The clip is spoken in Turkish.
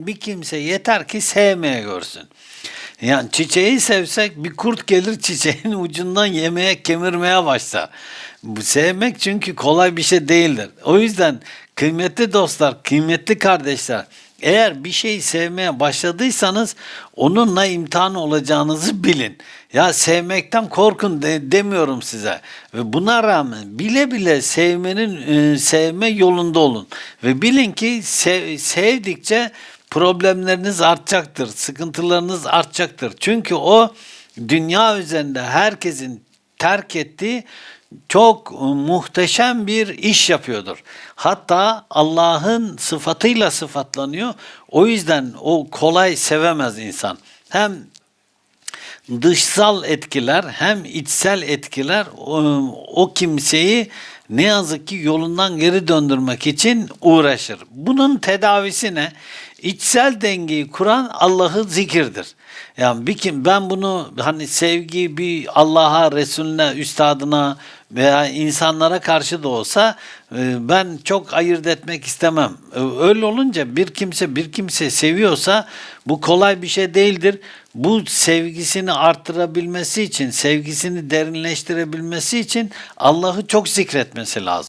bir kimse yeter ki sevmeye görsün. Yani çiçeği sevsek bir kurt gelir çiçeğin ucundan yemeye kemirmeye başlar. Sevmek çünkü kolay bir şey değildir. O yüzden kıymetli dostlar, kıymetli kardeşler eğer bir şeyi sevmeye başladıysanız onunla imtihan olacağınızı bilin. Ya sevmekten korkun de, demiyorum size. Ve buna rağmen bile bile sevmenin e, sevme yolunda olun. Ve bilin ki sev- sevdikçe problemleriniz artacaktır, sıkıntılarınız artacaktır. Çünkü o dünya üzerinde herkesin terk ettiği çok e, muhteşem bir iş yapıyordur. Hatta Allah'ın sıfatıyla sıfatlanıyor. O yüzden o kolay sevemez insan. Hem dışsal etkiler hem içsel etkiler o, o kimseyi ne yazık ki yolundan geri döndürmek için uğraşır. Bunun tedavisi ne? İçsel dengeyi kuran Allah'ı zikirdir. Yani bir kim ben bunu hani sevgi bir Allah'a, Resulüne, üstadına veya insanlara karşı da olsa e, ben çok ayırt etmek istemem. E, Öyle olunca bir kimse bir kimse seviyorsa bu kolay bir şey değildir. Bu sevgisini arttırabilmesi için, sevgisini derinleştirebilmesi için Allah'ı çok zikretmesi lazım.